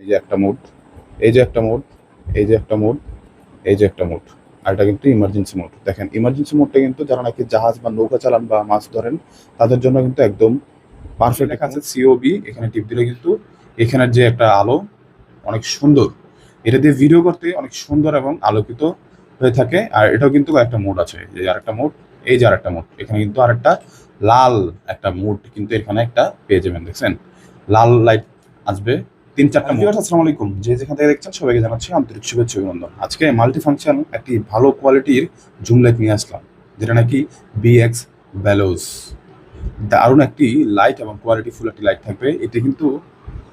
এই যে একটা মোড, এই যে একটা মোড, এই যে একটা মোড, এই যে একটা মোড। আর এটা কিন্তু ইমার্জেন্সি মোড দেখেন ইমার্জেন্সি মোডটা কিন্তু যারা নাকি জাহাজ বা নৌকা চালান বা মাছ ধরেন, তাদের জন্য কিন্তু একদম পারফেক্ট লেখা আছে সিওবি এখানে টিপ দিলে কিন্তু এখানের যে একটা আলো অনেক সুন্দর। এটা দিয়ে ভিডিও করতে অনেক সুন্দর এবং আলোকিত হয়ে থাকে। আর এটাও কিন্তু একটা মোড আছে যে আরেকটা মোড, এই যে আরেকটা মোড। এখানে কিন্তু আরেকটা লাল একটা মোড কিন্তু এখানে একটা পেয়ে যাবেন, দেখছেন? লাল লাইট আসবে তিন, চারটা মোড আসসালামু আলাইকুম যে যেখান থেকে দেখছেন, সবাইকে জানাচ্ছি আন্তরিক শুভেচ্ছা অভিনন্দন। আজকে মাল্টি ফাংশন একটি ভালো কোয়ালিটির জুম লাইট নিয়ে আসলাম, যেটা নাকি বিএক্স ব্যালোজ দারুণ একটি লাইট এবং কোয়ালিটি ফুল একটি লাইট থাকবে। এটি কিন্তু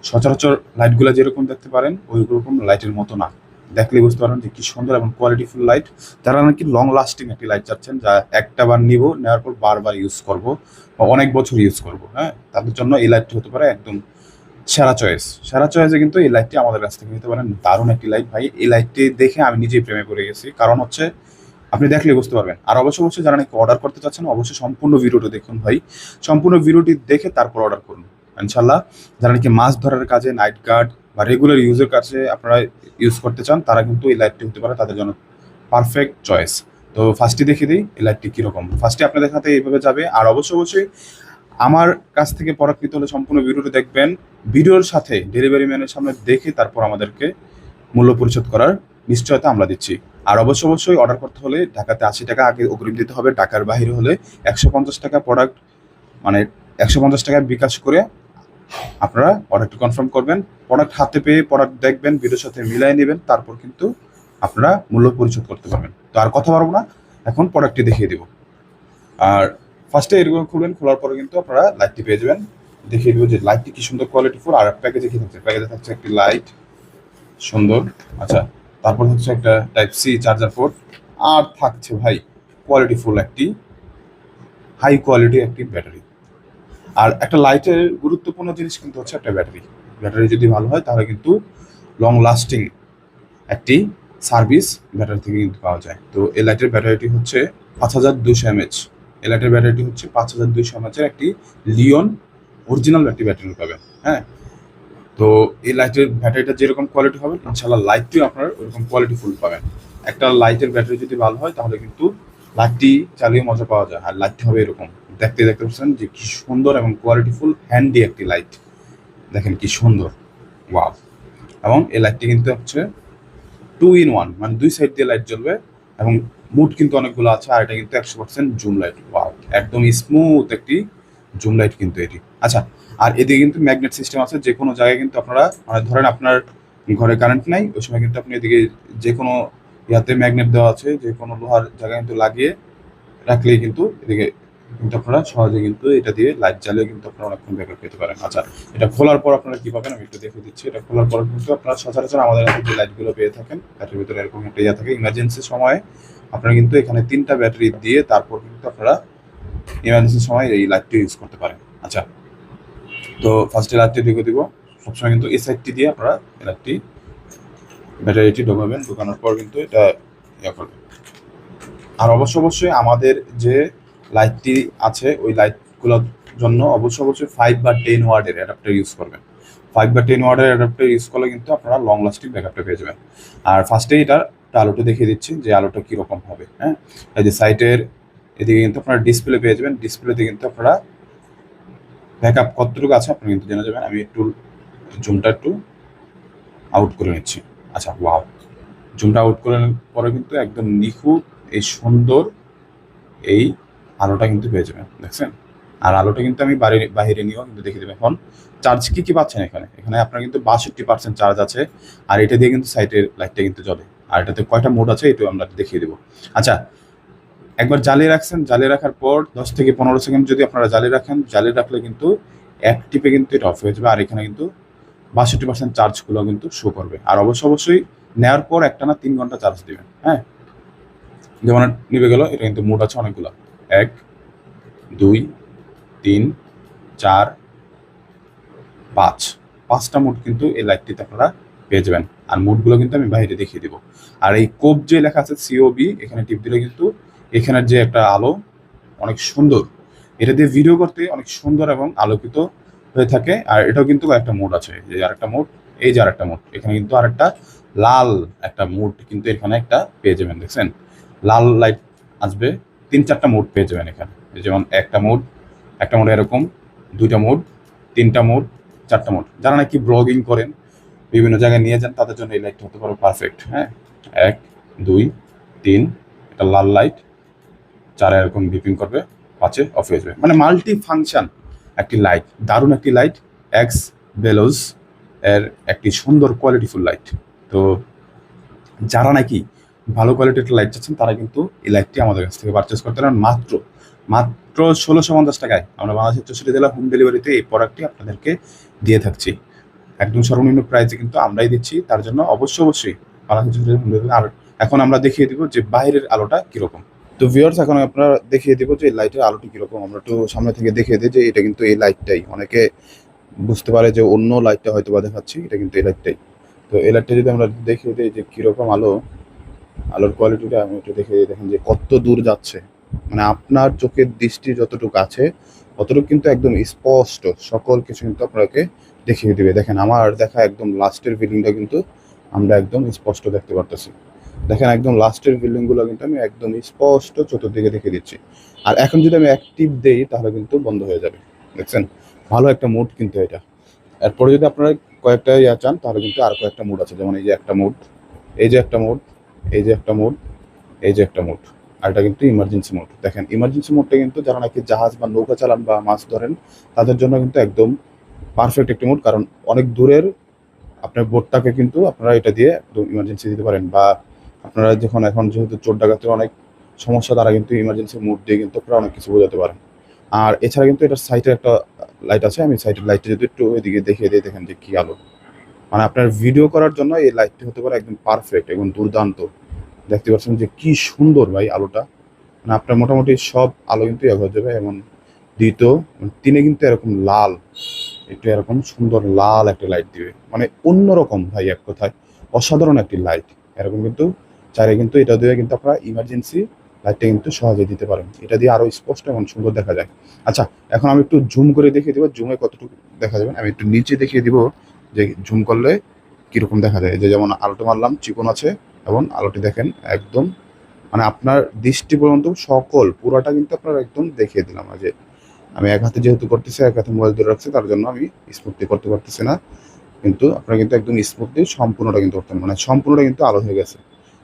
সচরাচর লাইটগুলো যেরকম দেখতে পারেন ওই রকম লাইটের মতো না। দেখলে বুঝতে পারেন যে কি সুন্দর এবং কোয়ালিটি ফুল লাইট যারা নাকি লং লাস্টিং একটি লাইট চাচ্ছেন, যা একটা বার নিব, নেওয়ার পর বারবার ইউজ করব, বা অনেক বছর ইউজ করব হ্যাঁ? তাদের জন্য এই লাইটটি হতে পারে একদম সেরা চয়েস সেরা চয়েসে কিন্তু এই লাইটটি আমাদের কাছ থেকে নিতে পারেন। দারুণ একটি লাইট ভাই। এই লাইটটি দেখে আমি নিজেই প্রেমে পড়ে গেছি। কারণ হচ্ছে, আপনি দেখলে বুঝতে পারবেন। আর অবশ্যই অবশ্যই যারা নাকি অর্ডার করতে চাচ্ছেন, অবশ্যই সম্পূর্ণ ভিডিওটি দেখুন ভাই। সম্পূর্ণ ভিডিওটি দেখে তারপর অর্ডার করুন। ইনশাল্লাহ যারা নাকি মাছ ধরার কাজে নাইট গার্ড বা রেগুলার ইউজের কাছে আপনারা ইউজ করতে চান, তারা কিন্তু এই লাইটটি হতে পারে তাদের জন্য পারফেক্ট চয়েস তো ফার্স্টে দেখে দিই, এই লাইটটি কীরকম। ফার্স্টে আপনাদের হাতে এইভাবে যাবে। আর অবশ্যই অবশ্যই আমার কাছ থেকে প্রোডাক্ট নিতে হলে সম্পূর্ণ ভিডিওটি দেখবেন। ভিডিওর সাথে ডেলিভারি ম্যানের সামনে দেখে তারপর আমাদেরকে মূল্য পরিশোধ করার নিশ্চয়তা আমরা দিচ্ছি। আর অবশ্যই অবশ্যই অর্ডার করতে হলে ঢাকাতে আশি টাকা আগে অগ্রিম দিতে হবে, ঢাকার বাইরে হলে একশো পঞ্চাশ টাকা প্রোডাক্ট মানে একশো পঞ্চাশ টাকা বিকাশ করে আপনারা অর্ডারটি কনফার্ম করবেন। প্রোডাক্ট হাতে পেয়ে প্রোডাক্ট দেখবেন, ভিডিওর সাথে মিলাই নেবেন, তারপর কিন্তু আপনারা মূল্য পরিশোধ করতে পারবেন। তো আর কথা পারব না, এখন প্রোডাক্টটি দেখিয়ে দিব। আর ফার্স্টে এরকম খুলবেন খোলার পরে কিন্তু আপনারা লাইটটি পেয়ে যাবেন। দেখিয়ে দিব যে লাইটটি কি সুন্দর কোয়ালিটি ফুল আর প্যাকেজে কি থাকছে? প্যাকেজে থাকছে একটি লাইট সুন্দর। আচ্ছা তারপর হচ্ছে একটা টাইপ সি চার্জার পোর্ট আর থাকছে ভাই কোয়ালিটি ফুল একটি হাই কোয়ালিটি একটি ব্যাটারি আর একটা লাইটের গুরুত্বপূর্ণ জিনিস কিন্তু হচ্ছে একটা ব্যাটারি ব্যাটারি যদি ভালো হয়, তাহলে কিন্তু লং লাস্টিং একটি সার্ভিস ব্যাটারি থেকে কিন্তু পাওয়া যায়। তো এই লাইটের ব্যাটারিটি হচ্ছে পাঁচ হাজার দুশো এমএচ এই লাইটের ব্যাটারিটি হচ্ছে পাঁচ হাজার দুশো এমএচের একটি লিওন অরিজিনাল একটি ব্যাটারি পাবেন হ্যাঁ? তো এই লাইটের ব্যাটারিটা যেরকম কোয়ালিটি হবে ইনশাল্লাহ লাইটটিও আপনার ওরকম কোয়ালিটি ফুল পাবেন। একটা লাইটের ব্যাটারি যদি ভালো হয়, তাহলে কিন্তু লাইটটি চালিয়ে মজা পাওয়া যায়, আর লাইটটি হবে এরকম। দেখতে দেখতে পাচ্ছেন যে কি সুন্দর এবং কোয়ালিটিফুল হ্যান্ডি একটি লাইট দেখেন কি সুন্দর ওয়াও এবং এই লাইটটি কিন্তু হচ্ছে টু ইন ওয়ান মানে দুই সাইড দিয়ে লাইট জ্বলবে এবং মুড কিন্তু অনেকগুলো আছে, আর এটা কিন্তু একশো পার্সেন্ট জুম লাইট ওয়াও একদম স্মুথ একটি জুম লাইট কিন্তু এটি। আচ্ছা আর এদিকে কিন্তু ম্যাগনেট সিস্টেম আছে, যে কোনো জায়গায় কিন্তু আপনারা মানে ধরেন আপনার ঘরে কারেন্ট নাই, ওই সময় কিন্তু আপনি এদিকে যে কোনো ইয়াতে ম্যাগনেট দেওয়া আছে, যে কোনো লোহার জায়গায় কিন্তু লাগিয়ে রাখলেই কিন্তু এদিকে কিন্তু আপনারা সহজে কিন্তু এটা দিয়ে লাইট জ্বালিয়ে কিন্তু আপনারা অনেকক্ষণ ব্যাকআপ পেতে পারেন। আচ্ছা এটা খোলার পর আপনারা কি পাবেন? আমি একটু দেখে দিচ্ছি। এটা খোলার পর কিন্তু আপনারা সচরাচর আমাদের কাছে যে লাইটগুলো পেয়ে থাকেন ব্যাটারির ভিতরে এরকম একটা ইয়ে থাকে ইমার্জেন্সি সময়ে আপনারা কিন্তু এখানে তিনটা ব্যাটারি দিয়ে তারপর কিন্তু আপনারা ইমার্জেন্সি সময় এই লাইটটি ইউজ করতে পারেন। আচ্ছা তো ফার্স্টে লাইটটি দিকে দিব। সবসময় কিন্তু এই সাইডটি দিয়ে আপনারা লাইটটি ব্যাটারিটি ঢোকাবেন ঢোকানোর পর কিন্তু এটা ইয়ে করবেন। আর অবশ্য অবশ্যই আমাদের যে লাইটটি আছে, ওই লাইটগুলোর জন্য অবশ্যই অবশ্যই ফাইভ বা টেন ওয়ার্ডের অ্যাডাপ্টার ইউজ করবেন। ফাইভ বা টেন ওয়ার্ডের অ্যাডাপ্টার ইউজ করলে কিন্তু আপনারা লং লাস্টিং ব্যাকআপটা পেয়ে যাবেন। আর ফার্স্টে একটা আলোটা দেখিয়ে দিচ্ছি যে আলোটা কীরকম হবে হ্যাঁ? এই যে সাইটের এদিকে কিন্তু আপনারা ডিসপ্লে পেয়ে যাবেন ডিসপ্লেতে কিন্তু আপনারা ব্যাকআপ কতটুকু আছে আপনি কিন্তু জেনে যাবেন। আমি একটু জুমটা একটু আউট করে নিচ্ছি। আচ্ছা ওয়াও জুমটা আউট করে পরে কিন্তু একদম নিখুঁত, এই সুন্দর এই আলোটা কিন্তু পেয়ে যাবেন, দেখছেন? আর আলোটা কিন্তু আমি বাড়ির বাহিরে নিয়েও কিন্তু দেখে দেবেন এখন চার্জ কি কি পাচ্ছেন এখানে? এখানে আপনার কিন্তু বাষট্টি পার্সেন্ট চার্জ আছে, আর এটা দিয়ে কিন্তু সাইটের লাইটটা কিন্তু জ্বলে। আর এটাতে কয়টা মোড আছে, এটাও আমরা দেখিয়ে দেবো। আচ্ছা একবার জ্বালিয়ে রাখছেন, জ্বালিয়ে রাখার পর দশ থেকে পনেরো সেকেন্ড যদি আপনারা জ্বালিয়ে রাখেন, জ্বালিয়ে রাখলে কিন্তু এক টিপে কিন্তু এটা অফ হয়ে যাবে, আর এখানে কিন্তু বাষট্টি পার্সেন্ট চার্জগুলো কিন্তু শো করবে। আর অবশ্য, অবশ্যই নেওয়ার পর একটা না তিন ঘণ্টা চার্জ দিবেন হ্যাঁ? যেমন নিবে গেল, এটা কিন্তু মোড আছে অনেকগুলো। এক, দুই, তিন, চার, পাঁচ। পাঁচটা মোড কিন্তু এই লাইটটিতে আপনারা পেয়ে যাবেন। আর মোডগুলো কিন্তু আমি বাইরে দেখিয়ে দিব। আর এই কোপ যে লেখা আছে সিওবি এখানে টিপ দিলে কিন্তু এখানের যে একটা আলো অনেক সুন্দর। এটা দিয়ে ভিডিও করতে অনেক সুন্দর এবং আলোকিত হয়ে থাকে। আর এটাও কিন্তু একটা মোড আছে। যে আরেকটা মোড, এই যে আরেকটা মোড। এখানে কিন্তু আরেকটা লাল একটা মোড কিন্তু এখানে একটা পেয়ে যাবেন, দেখছেন? লাল লাইট আসবে। তিন চারটা মোড পেয়ে যাবেন এখানে। যেমন একটা মোড একটা মোড এরকম, দুইটা মোড, তিনটা মোড, চারটা মোড। যারা নাকি ব্লগিং করেন, বিভিন্ন জায়গায় নিয়ে যান, তাদের জন্য এই লাইটটা হতে পারে পারফেক্ট হ্যাঁ? এক, দুই, তিন এটা লাল লাইট চারে এরকম বিপিং করবে, পাঁচে অফ হয়ে যাবে। মানে মাল্টি ফাংশন একটি লাইট দারুণ একটি লাইট এক্স বেলোজ এর একটি সুন্দর কোয়ালিটিফুল লাইট তো যারা নাকি ভালো কোয়ালিটির লাইট চাচ্ছেন, তারা কিন্তু এই লাইটটি আমাদের কাছ থেকে পারচেস করতে পারেন। মাত্র মাত্র ষোলোশো পঞ্চাশ টাকায় আমরা বাংলাদেশের চৌষট্টি জেলা হোম ডেলিভারিতে এই প্রোডাক্টটি আপনাদেরকে দিয়ে থাকছি। একদম সর্বনিম্ন প্রাইসে কিন্তু আমরাই দিচ্ছি, তার জন্য অবশ্যই অবশ্যই বাংলাদেশের home আর এখন আমরা দেখিয়ে দিব যে বাইরের আলোটা কীরকম। তো ভিউয়ার্স এখন আপনারা দেখিয়ে দিব যে এই লাইটের আলোটি কীরকম। আমরা একটু সামনে থেকে দেখিয়ে দিই যে এটা কিন্তু এই লাইটটাই অনেকে বুঝতে পারে যে অন্য লাইটটা হয়তো বা দেখাচ্ছি, এটা কিন্তু এই লাইটটাই তো এই লাইটটা যদি আমরা দেখিয়ে দিই যে কীরকম আলো আলোর কোয়ালিটিটা আমি একটু দিই দেখেন যে কত দূর যাচ্ছে। মানে আপনার চোখের দৃষ্টি যতটুকু আছে ততটুকু কিন্তু একদম স্পষ্ট। সকল কিছু কিন্তু আপনাকে দেখিয়ে দিবে। দেখেন, আমার দেখা একদম লাস্টের বিল্ডিংটা কিন্তু আমরা একদম স্পষ্ট দেখতে পারতেছি। দেখেন, একদম লাস্টের বিল্ডিংগুলো কিন্তু আমি একদম স্পষ্ট চতুর্দিকে দেখে দিচ্ছি। আর এখন যদি আমি অ্যাক্টিভ দেই, তাহলে কিন্তু বন্ধ হয়ে যাবে। দেখছেন? ভালো একটা মুড কিন্তু এটা। এরপরে যদি আপনারা কয়েকটা ইয়া চান, তাহলে কিন্তু আর কয়েকটা মুড আছে। যেমন এই যে একটা মুড এই যে একটা মুড এই যে একটা মোড এই যে একটা মোড আর এটা কিন্তু ইমার্জেন্সি মোড দেখেন ইমার্জেন্সি মোডটা কিন্তু যারা নাকি জাহাজ বা নৌকা চালান বা মাছ ধরেন, তাদের জন্য কিন্তু একদম পারফেক্ট একটি মোড কারণ অনেক দূরের আপনার বোটটাকে কিন্তু আপনারা এটা দিয়ে একদম ইমার্জেন্সি দিতে পারেন। বা আপনারা যখন এখন যেহেতু চোর ডাকাতের অনেক সমস্যা, তারা কিন্তু ইমার্জেন্সি মোড দিয়ে কিন্তু আপনারা অনেক কিছু বোঝাতে পারেন। আর এছাড়া কিন্তু এটার সাইটে একটা লাইট আছে, আমি সাইটের লাইটটা যদি একটু এদিকে দেখিয়ে দিই, দেখেন যে কি আলো। মানে আপনার ভিডিও করার জন্য এই লাইটটি হতে পারে একদম পারফেক্ট এবং দুর্দান্ত। দেখতে পাচ্ছেন যে কি সুন্দর ভাই আলোটা। মানে আপনার মোটামুটি সব আলো কিন্তু এক হয়ে যাবে এবং দ্বিতীয় তিনে কিন্তু এরকম লাল, একটু এরকম সুন্দর লাল একটা লাইট দিবে। মানে অন্যরকম ভাই এক কথায়, অসাধারণ একটি লাইট এরকম কিন্তু চাইলে কিন্তু এটা দিয়ে কিন্তু আপনারা ইমার্জেন্সি লাইটটা কিন্তু সহজে দিতে পারেন। এটা দিয়ে আরও স্পষ্ট এবং সুন্দর দেখা যায়। আচ্ছা এখন আমি একটু জুম করে দেখিয়ে দিব। জুমে কতটুকু দেখা যাবে? আমি একটু নিচে দেখিয়ে দিব। যে ঝুম করলে কীরকম দেখা যায়? যে যেমন আলোটা মারলাম, চিকন আছে এবং আলোটি দেখেন একদম মানে আপনার দৃষ্টি পর্যন্ত সকল, পুরোটা কিন্তু আপনার একদম দেখিয়ে দিলাম। যে আমি এক হাতে যেহেতু করতেছি, এক হাতে মোবাইল ধরে রাখছি, তার জন্য আমি স্মুথলি করতে পারতেছি না। কিন্তু আপনারা কিন্তু একদম স্মুথলি সম্পূর্ণটা কিন্তু করতেন মানে সম্পূর্ণটা কিন্তু আলো হয়ে গেছে।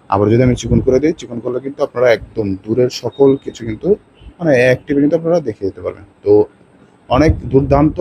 আবার যদি আমি চিকন করে দিই, চিকন করলে কিন্তু আপনারা একদম দূরের সকল কিছু কিন্তু মানে অ্যাক্টিভে কিন্তু আপনারা দেখে দিতে পারবেন। তো অনেক দুর্দান্ত